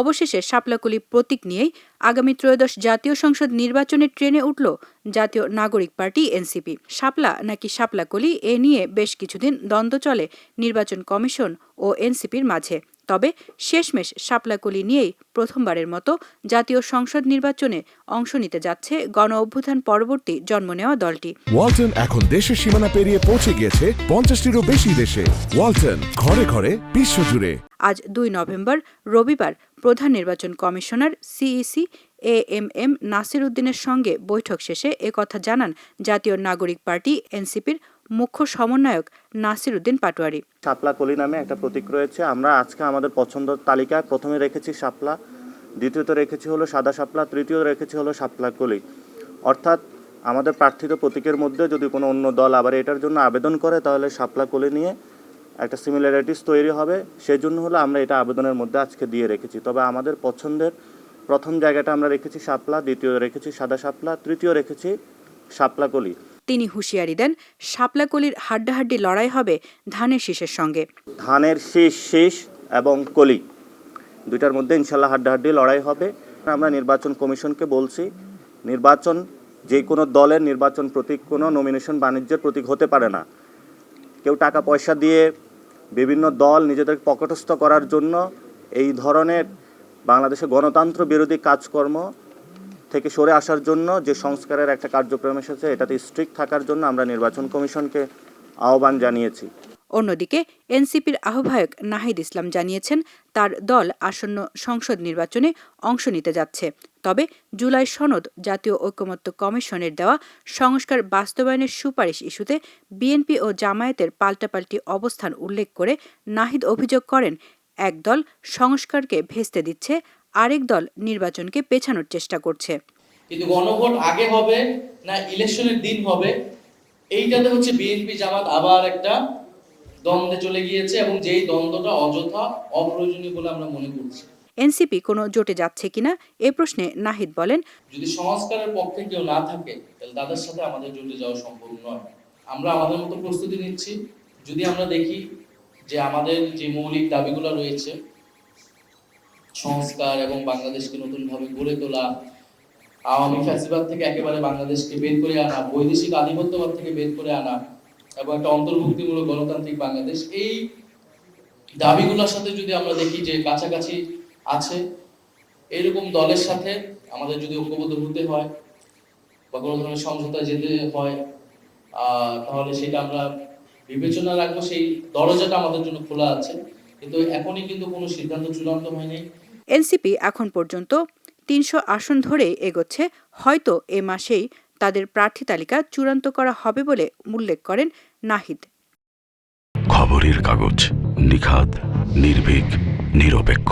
অবশেষে সাপলাকুলি প্রতীক নিয়েই আগামী ত্রয়োদশ জাতীয় সংসদ নির্বাচনের ট্রেনে উঠল জাতীয় নাগরিক পার্টি এনসিপি। শাপলা নাকি শাপলাকলি এ নিয়ে বেশ কিছুদিন দ্বন্দ্ব চলে নির্বাচন কমিশন ও এনসিপির মাঝে। তবে শেষমেশ শাপলাকলি নিয়েই প্রথমবারের মতো জাতীয় সংসদ নির্বাচনে অংশ নিতে যাচ্ছে গণ অভ্যুত্থান পরবর্তী জন্ম নেওয়া দলটি। ওয়ালটন এখন দেশের সীমানা পেরিয়ে পৌঁছে গিয়েছে পঞ্চাশটিরও বেশি দেশে। ওয়ালটন ঘরে ঘরে বিশ্বজুড়ে। আজ দুই নভেম্বর রবিবার প্রধান নির্বাচন commissioner CEC A M M Nasir উদ্দিনের সঙ্গে বৈঠক শেষে একথা জানান জাতীয় নাগরিক পার্টি এনসিপির মুখ্য সমন্বয়ক নাসির উদ্দিন পাটোয়ারি। শাপলা কলি নামে একটা প্রতীক রয়েছে। আমরা আজকে আমাদের পছন্দের তালিকায় প্রথমে রেখেছি শাপলা, দ্বিতীয়ত রেখেছি হলো সাদা শাপলা তৃতীয় রেখেছি হলো শাপলা কলি। অর্থাৎ আমাদের প্রার্থিত প্রতীকের মধ্যে যদি কোনো অন্য দল আবার এটার জন্য আবেদন করে, তাহলে শাপলা কলি নিয়ে একটা সিমিলারিটিস তৈরি হবে। সেই জন্য হলো আমরা এটা আবেদনের মধ্যে আজকে দিয়ে রেখেছি। তবে আমাদের পছন্দের প্রথম জায়গাটা আমরা রেখেছি শাপলা দ্বিতীয় রেখেছি সাদা শাপলা তৃতীয় রেখেছি শাপলা কলি। তিনি হুঁশিয়ারি দেন শাপলাকলির হাড্ডাহাড্ডি লড়াই হবে ধানের শীষের সঙ্গে। ধানের শীষ শীষ এবং কলি। দুইটার মধ্যে ইনশাল্লাহ হাড্ডাহাড্ডি লড়াই হবে। আমরা নির্বাচন কমিশনকে বলছি নির্বাচন যে কোনো দলের নির্বাচন প্রতীক কোনো নমিনেশন বাণিজ্যের প্রতীক হতে পারে না। কেউ টাকা পয়সা দিয়ে বিভিন্ন দল নিজেদের পকেটস্থ করার জন্য এই ধরনের বাংলাদেশে গণতন্ত্র বিরোধী কাজকর্ম থেকে সরে আসার জন্য যে সংস্কারের একটা কার্যক্রম এসেছে, এটাতে স্ট্রিক্ট থাকার জন্য আমরা নির্বাচন কমিশনকে আহ্বান জানিয়েছি। অন্যদিকে, এনসিপির আহ্বায়ক নাহিদ ইসলাম জানিয়েছেন, তার দল আসন্ন সংসদ নির্বাচনে অংশ নিতে যাচ্ছে। তবে জুলাই সনদ জাতীয় ঐকমত্য কমিশনের দেওয়া সংস্কার বাস্তবায়নের সুপারিশ ইস্যুতে বিএনপি ও জামায়াতের পাল্টাপাল্টি অবস্থান উল্লেখ করে নাহিদ অভিযোগ করেন এক দল সংস্কারকে ভেস্তে দিচ্ছে আরেক দল নির্বাচনকে পেছানোর চেষ্টা করছে। কিন্তু গণভোট আগে হবে না ইলেকশনের দিন হবে? এইটাতে হচ্ছে বিএনপি জামাত আবার একটা দ্বন্দ্বে চলে গিয়েছে এবং যেই দ্বন্দ্বটা অযথা অপ্রয়োজনীয় বলে আমরা মনে করছি। এনসিপি কোনো জোটে যাচ্ছে কিনা এ প্রশ্নে নাহিদ বলেন যদি সংস্কারের পক্ষে কেউ না থাকে তাহলে তাদের সাথে আমাদের জোটে যাওয়া সম্ভব নয়। আমরা আমাদের মতো প্রস্তুতি নিচ্ছি। যদি আমরা দেখি যে আমাদের যে মৌলিক দাবিগুলো রয়েছে, সংস্কার এবং বাংলাদেশকে নতুনভাবে গড়ে তোলা, আওয়ামী ফ্যাসিবাদ থেকে একেবারে বাংলাদেশকে বের করে আনা, বৈদেশিক আধিপত্যবাদ থেকে বের করে আনা এবং একটা অন্তর্ভুক্তিমূলক গণতান্ত্রিক বাংলাদেশ, এই দাবিগুলোর সাথে যদি আমরা দেখি যে কাছাকাছি আছে, এরকম দলের সাথে আমাদের যদি ঐক্যবদ্ধ হতে হয় বা কোনো ধরনের সমঝোতা যেতে হয় তাহলে সেটা আমরা বিবেচনা রাখব সেই দরজাটা আমাদের জন্য খোলা আছে। কিন্তু এখনই কিন্তু কোনো সিদ্ধান্ত চূড়ান্ত হয়নি। এনসিপি এখন পর্যন্ত তিনশো আসন ধরে এগোচ্ছে। হয়তো এ মাসেই তাদের প্রার্থী তালিকা চূড়ান্ত করা হবে বলে উল্লেখ করেন নাহিদ। খবরের কাগজ নিখাত নির্ভীক নিরপেক্ষ।